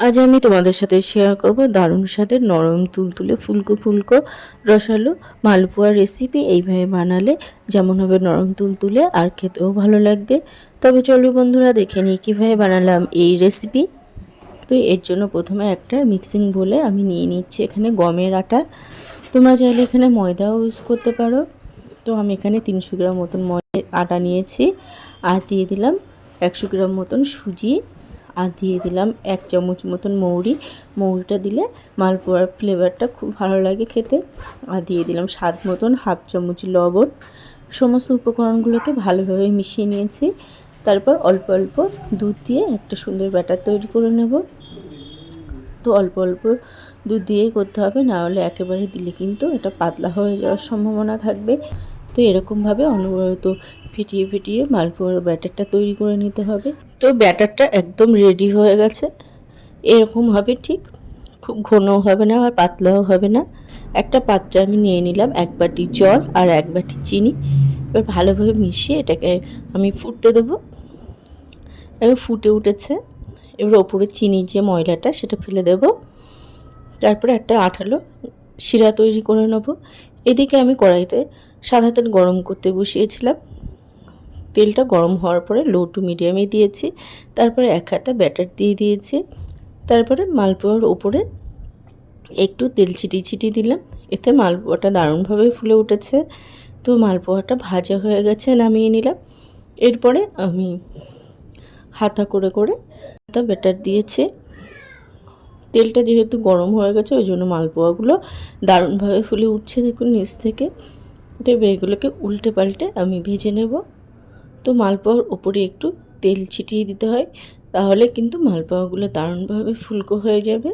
আজ আমি তোমাদের সাথে শেয়ার করব দারুণ স্বাদের নরম তুলতুলে ফুলকো ফুলকো রসালো মালপোয়া রেসিপি এইভাবে বানালে যেমন হবে নরম তুলতুলে আর খেতেও ভালো লাগবে। তবে চলো বন্ধুরা দেখে নিই কীভাবে বানালাম এই রেসিপি তো এর জন্য প্রথমে একটা মিক্সিং বলে আমি নিয়ে নিচ্ছি এখানে গমের আটা। তোমরা চাইলে এখানে ময়দাও ইউজ করতে পারো। তো আমি এখানে তিনশো গ্রাম মতন ময়দা আটা নিয়েছি। আর দিয়ে দিলাম একশো গ্রাম মতন সুজি। আর দিয়ে দিলাম এক চামচ মতন মৌরি। মৌরিটা দিলে মালপোয়ার ফ্লেভারটা খুব ভালো লাগে খেতে। আর দিয়ে দিলাম স্বাদ মতন হাফ চামচ লবণ। সমস্ত উপকরণগুলোকে ভালোভাবে মিশিয়ে নিয়েছি। তারপর অল্প অল্প দুধ দিয়ে একটা সুন্দর ব্যাটার তৈরি করে নেব। তো অল্প অল্প দুধ দিয়েই করতে হবে, না হলে একেবারে দিলে কিন্তু এটা পাতলা হয়ে যাওয়ার সম্ভাবনা থাকবে। তো এরকমভাবে অনবরত ফিটিয়ে ফিটিয়ে মালপোয়ার ব্যাটারটা তৈরি করে নিতে হবে। তো ব্যাটারটা একদম রেডি হয়ে গেছে। এরকম হবে ঠিক খুব ঘনও হবে না, আর পাতলাও হবে না। একটা পাত্রে আমি নিয়ে নিলাম এক বাটি জল আর এক বাটি চিনি। এবার ভালোভাবে মিশিয়ে এটাকে আমি ফুটতে দেবো। এবার ফুটে উঠেছে। এবার ওপরে চিনি যে ময়লাটা সেটা ফেলে দেব। তারপরে একটা আঠালো শিরা তৈরি করে নেব। এদিকে আমি কড়াইতে সাদা তেল গরম করতে বসিয়েছিলাম। তেলটা গরম হওয়ার পরে লো টু মিডিয়ামে দিয়েছি। তারপরে এক হাতা ব্যাটার দিয়ে দিয়েছি। তারপরে মালপোয়ার ওপরে একটু তেল ছিটিয়ে ছিটিয়ে দিলাম। এতে মালপোয়াটা দারুণভাবে ফুলে উঠেছে। তো মালপোয়াটা ভাজা হয়ে গেছে, নামিয়ে নিলাম। এরপরে আমি হাতা করে করে হাতা ব্যাটার দিয়েছি। তেলটা যেহেতু গরম হয়ে গেছে, ওই জন্য মালপোয়াগুলো দারুণভাবে ফুলে উঠছে দেখুন নিচ থেকে। তো এগুলোকে উল্টে পাল্টে আমি ভেজে নেব। তো মালপোয়ার ওপরে একটু তেল ছিটিয়ে দিতে হয়, তাহলে কিন্তু মালপোয়াগুলো দারুণভাবে ফুলকো হয়ে যাবে।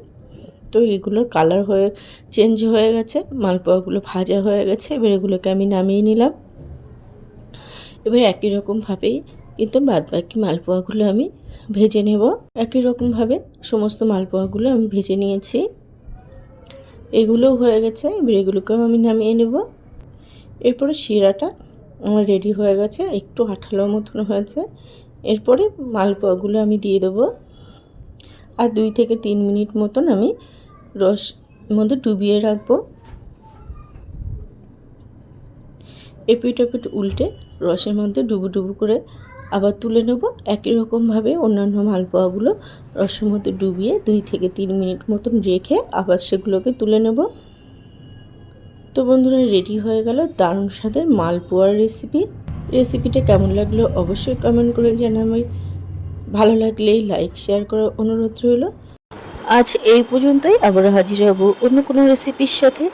তো এগুলোর কালার হয়ে, চেঞ্জ হয়ে গেছে, মালপোয়াগুলো ভাজা হয়ে গেছে, এবার এগুলোকে আমি নামিয়ে নিলাম। এবার একই রকমভাবেই কিন্তু বাদ বাকি মালপোয়াগুলো আমি ভেজে নেব। একই রকমভাবে সমস্ত মালপোয়াগুলো আমি ভেজে নিয়েছি। এগুলোও হয়ে গেছে, এবার এগুলোকেও আমি নামিয়ে নেব। এরপরে শিরাটা আমার রেডি হয়ে গেছে, একটু আঠালো মতন হয়েছে। এরপরে মালপোয়াগুলো আমি দিয়ে দেবো। আর দুই থেকে তিন মিনিট মতন আমি রস মধ্যে ডুবিয়ে রাখব। এপিট এপিট উল্টে রসের মধ্যে ডুবু ডুবু করে আবার তুলে নেব। একই রকমভাবে অন্যান্য মালপোয়াগুলো রসের মধ্যে ডুবিয়ে দুই থেকে তিন মিনিট মতন রেখে আবার সেগুলোকে তুলে নেব। তো বন্ধুরা রেডি হয়ে গেল দারুণ স্বাদের মালপোয়ার রেসিপি রেসিপিটা কেমন লাগল অবশ্যই কমেন্ট করে জানাবি। ভালো লাগলে লাইক শেয়ার করার অনুরোধ রইল। আজ এই পর্যন্তই আবার হাজির হব অন্য কোনো রেসিপির সাথে।